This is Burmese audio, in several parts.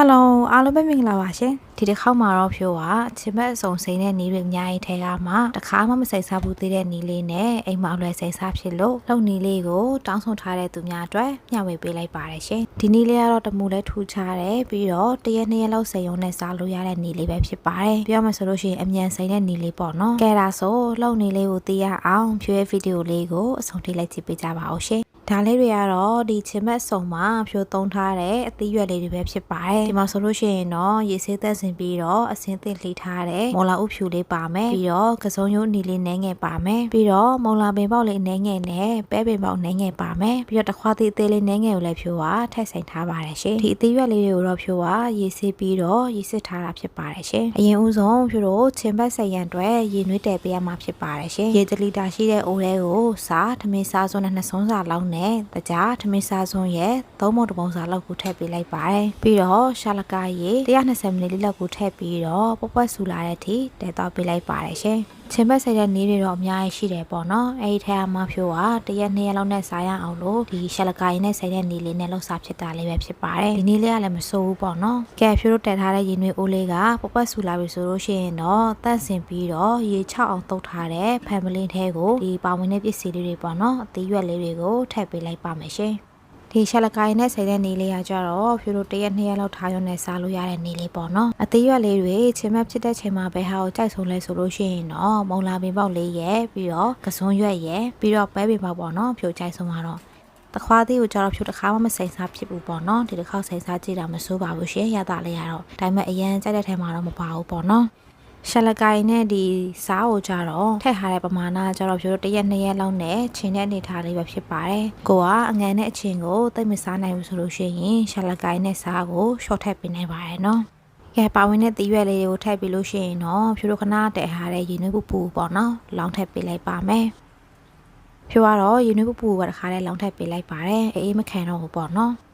ဟယ်လိုအားလုံးပဲမင်္ဂလာပါရှင်ဒီတစ်ခေါက်မှာတော့ဖြိုးကချစ်မက်အစုံစိမ့်တဲ့နီးတွေအများကြီးထဲကမှတစ်ခါမှမစိမ့်စားဘူးသေးတဲ့နီးလေးနဲ့အိမ်မှာအလွယ်စိမ့်စားဖြစ်လို့လုံနီးလေးကိုတောင်းဆိုထားတဲ့သူများအတွက်မျှဝေပေးလိုက်ပါတယ်ရှင်ဒီနီးလေးကတော့တမူလဲထူခြားတယ်ပြီးတော့တရက်နှစ်ရက်လောက်စိမ့်ရုံနဲ့စားလို့ရတဲ့နီးလေးပဲဖြစ်ပါတယ်ပြောမှဆိုလို့ရှိရင်အမြန်စိမ့်တဲ့နီးလေးပေါ့နော်ကဲဒါဆိုလုံနီးလေးကိုသိရအောင်ဖြိုးရဲ့ဗီဒီယိုလေးကိုအဆုံးထိလိုက်ကြည့်ပေးကြပါအောင်ရှင် ဒါလေးတွေကတော့ဒီချင်မက်စုံမှာဖြိုသုံးထားတဲ့အသီးရွက်လေးတွေပဲဖြစ်ပါတယ်ဒီမှာဆိုလို့ရှိရင်တော့ရေဆေးသက်စင်ပြီးတော့အစင်းသစ်လှီထားတဲ့မော်လာဥဖြူလေးပါမယ်ပြီးတော့ကစုံရိုးနီလေးနှဲငယ်ပါမယ်ပြီးတော့မော်လာပင်ပေါက်လေးနှဲငယ်နဲ့ပဲပင်ပေါက်နှဲငယ်ပါမယ်ပြီးတော့တခွားသေးသေးလေးနှဲငယ်ကိုလည်းဖြိုကထည့်ဆိုင်ထားပါတယ်ရှင်ဒီအသီးရွက်လေးတွေကိုတော့ဖြိုကရေဆေးပြီးတော့ရေစစ်ထားတာဖြစ်ပါတယ်ရှင်အရင်ဦးဆုံးဖြိုတို့ချင်ဘက်ဆက်ရန်အတွက်ရေနွေးတည်ပေးရမှာဖြစ်ပါတယ်ရှင်ရေတလီတာရှိတဲ့အိုးလေးကိုစားထမင်းစားစွန်းနဲ့နှစ်ဆုံးစာလောက်နဲ့တကြားထမင်းစားစွန်းရဲ့သုံးပုံတစ်ပုံစာလောက်ကိုထည့်ပေးလိုက်ပါတယ်ပြီးတော့ရှာလကာရေ120မီလီလီလောက်ကိုထည့်ပြီးတော့ပွက်ပွက်ဆူလာတဲ့အထိတည်တော့ပေးလိုက်ပါတယ်ရှင် ချင်ဘက်ဆိုင်တဲ့နေတွေတော့အများကြီးရှိတယ်ပေါ့နော်အဲ့ဒီထဲမှာဖြိုးကတရက်နှစ်ရက်လောက်နဲ့စားရအောင်လို့ဒီရှာလကာရင်းနဲ့ဆိုင်တဲ့နေလေးနဲ့လှုပ်စားဖြစ်တာလေးပဲဖြစ်ပါတယ်ဒီနေလေးကလည်းမစိုးဘူးပေါ့နော်ကဲဖြိုးတို့တည်ထားတဲ့ရင်တွေအိုးလေးကပွက်ပွက်ဆူလာပြီဆိုလို့ရှိရင်တော့တန့်စင်ပြီးတော့ရေချအောင်တုတ်ထားတဲ့ family ထဲကိုဒီပါဝင်တဲ့ပစ္စည်းလေးတွေပေါ့နော်အသေးရွက်လေးတွေကိုထည့်ပေးလိုက်ပါမယ်ရှင် ဒီရှက်လကိုင်းနဲ့ဆိုင်တဲ့နေလေးကကြတော့ဖြူတို့တရက်နှစ်ရက်လောက်ထားရုံနဲ့စားလို့ရတဲ့နေလေးပေါ့နော်အသေးရွက်လေးတွေချင်းမဖြစ်တဲ့ချိန်မှာဘယ်ဟာကိုကြိုက်ဆုံးလဲဆိုလို့ရှိရင်တော့မုံလာပင်ပေါက်လေးရဲ့ပြီးတော့ကစွန်းရွက်ရဲ့ပြီးတော့ပဲပင်ပေါက်ပေါ့နော်ဖြူကြိုက်ဆုံးကတော့တခွားသေးကိုကြတော့ဖြူတစ်ခါမှမစိန်စားဖြစ်ဘူးပေါ့နော်ဒီတစ်ခေါက်စိန်စားကြည့်တာမစိုးပါဘူးရှင်ရတာလေးရတော့ဒါပေမဲ့အရန်ကြိုက်တဲ့ထဲမှာတော့မပါဘူးပေါ့နော် ရှလကိုင်နဲ့ဒီစားကိုကြတော့ထည့်ထားတဲ့ပမာဏကြတော့ပြောတရက်နှစ်ရက်လောက်နဲ့ချင်းတဲ့အနေထားလေးပဲဖြစ်ပါတယ်။ကိုကအငန်နဲ့အချင်းကိုသိမစားနိုင်ဘူးဆိုလို့ရှိရင်ရှလကိုင်နဲ့စားကို short ထည့်ပေးနိုင်ပါတယ်နော်။ကဲပါဝင်တဲ့တည်ရွက်လေးတွေကိုထည့်ပြီးလို့ရှိရင်တော့ဖြူတို့ခဏတည့်ထားတဲ့ရေနွေးပူပူပေါ့နော်။လောင်းထည့်ပေးလိုက်ပါမယ်။ဖြူကတော့ရေနွေးပူပူကတခါလေးလောင်းထည့်ပေးလိုက်ပါတယ်။အေးမခံတော့ဘူးပေါ့နော်။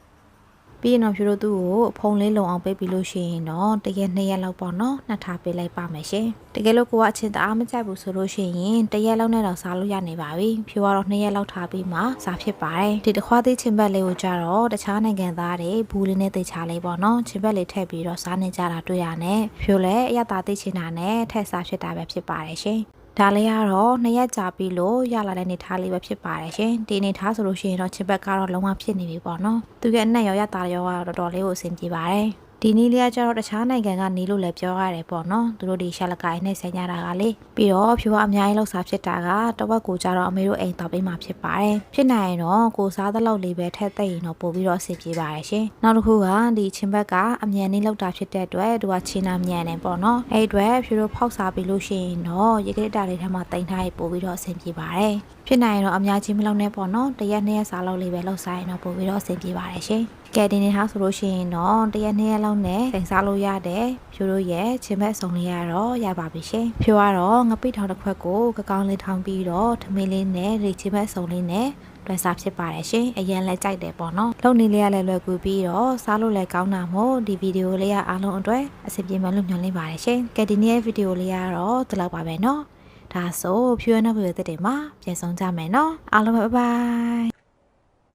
ပြီးရင်တော့ဖြူတို့သူ့ကိုဖုံလေးလုံအောင်ပေးပြီးလို့ရှိရင်တော့တရက်နှစ်ရက်လောက်ပေါ့နော်နှစ်ထားပေးလိုက်ပါမယ်ရှင်တကယ်လို့ကိုကအချင်းတအားမကြိုက်ဘူးဆိုလို့ရှိရင်တရက်လောက်နဲ့တော့စားလို့ရနေပါပြီဖြူကတော့နှစ်ရက်လောက်ထားပြီးမှစားဖြစ်ပါတယ်ဒီတစ်ခွားသေးချင်းဘက်လေးကိုကြတော့တခြားနိုင်ငံသားတွေဘူးလေးနဲ့တေချာလေးပေါ့နော်ချင်းဘက်လေးထည့်ပြီးတော့စားနေကြတာတွေ့ရနဲ့ဖြူလည်းအရသာသိချင်တာနဲ့ထည့်စားဖြစ်တာပဲဖြစ်ပါတယ်ရှင် ဒါလေးကတော့နှစ်ရက်ကြာပြီလို့ရလာတဲ့နေထားလေးပဲဖြစ်ပါတယ်ရှင်ဒီနေထားဆိုလို့ရှိရင်တော့ချစ်ဘက်ကတော့လုံးဝဖြစ်နေပြီပေါ့နော်သူရဲ့အနက်ရောရတာရောကတော့တော်တော်လေးကိုအဆင်ပြေပါတယ် ဒီနီးလေးကကျတော့တခြားနိုင်ငံကနေလို့လည်းပြောရတယ်ပေါ့နော်သူတို့ဒီရှာလကိုင်းနဲ့ဆင်ကြတာကလေပြီးတော့ဖြူကအများကြီးလောက်စားဖြစ်တာကတဝက်ကိုကျတော့အမေတို့အိမ်တောက်ပေးမှဖြစ်ပါတယ်ဖြစ်နိုင်ရင်တော့ကိုစားသလောက်လေးပဲထက်သိရင်တော့ပို့ပြီးတော့အဆင်ပြေပါတယ်ရှင်နောက်တစ်ခုကဒီချင်းဘက်ကအမြန်လေးလောက်တာဖြစ်တဲ့အတွက်သူကချင်းနာမြန်နေပေါ့နော်အဲ့အတွက်ဖြူတို့ဖောက်စားပြီးလို့ရှိရင်တော့ရေကလေးတာလေးထဲမှာတင်ထားရပို့ပြီးတော့အဆင်ပြေပါတယ်ဖြစ်နိုင်ရင်တော့အများကြီးမလောက်နဲ့ပေါ့နော်တရက်နှစ်ရက်စားလောက်လေးပဲလောက်စားရင်တော့ပို့ပြီးတော့အဆင်ပြေပါတယ်ရှင် ကယ်တင်နေဟာဆိုလို့ရှိရင်တော့တရက်နှစ်ရက်လောက်နဲ့တင်စားလို့ရတယ်ဖြိုးတို့ရဲ့ချင်းမဲ့စုံလေးကတော့ရပါပြီရှင်ဖြိုးကတော့ငပိထောင်တစ်ခွက်ကိုကကောင်းလေးထောင်ပြီးတော့ထမင်းလေးနဲ့ဒီချင်းမဲ့စုံလေးနဲ့တွဲစားဖြစ်ပါတယ်ရှင်အရင်လည်းကြိုက်တယ်ပေါ့နော်လုံနေလေးရလည်းလွယ်ကူပြီးတော့စားလို့လည်းကောင်းတာမို့ဒီဗီဒီယိုလေးကအားလုံးအတွက်အဆင်ပြေမှလို့ညွှန်လေးပါတယ်ရှင်ကဲဒီနေ့ရဲ့ဗီဒီယိုလေးကတော့ဒီလောက်ပါပဲနော်ဒါဆိုဖြိုးရနောက်ဗီဒီယိုသစ်တွေမှာပြန်ဆောင်ကြမယ်နော်အားလုံးပဲဘိုင်ဘိုင်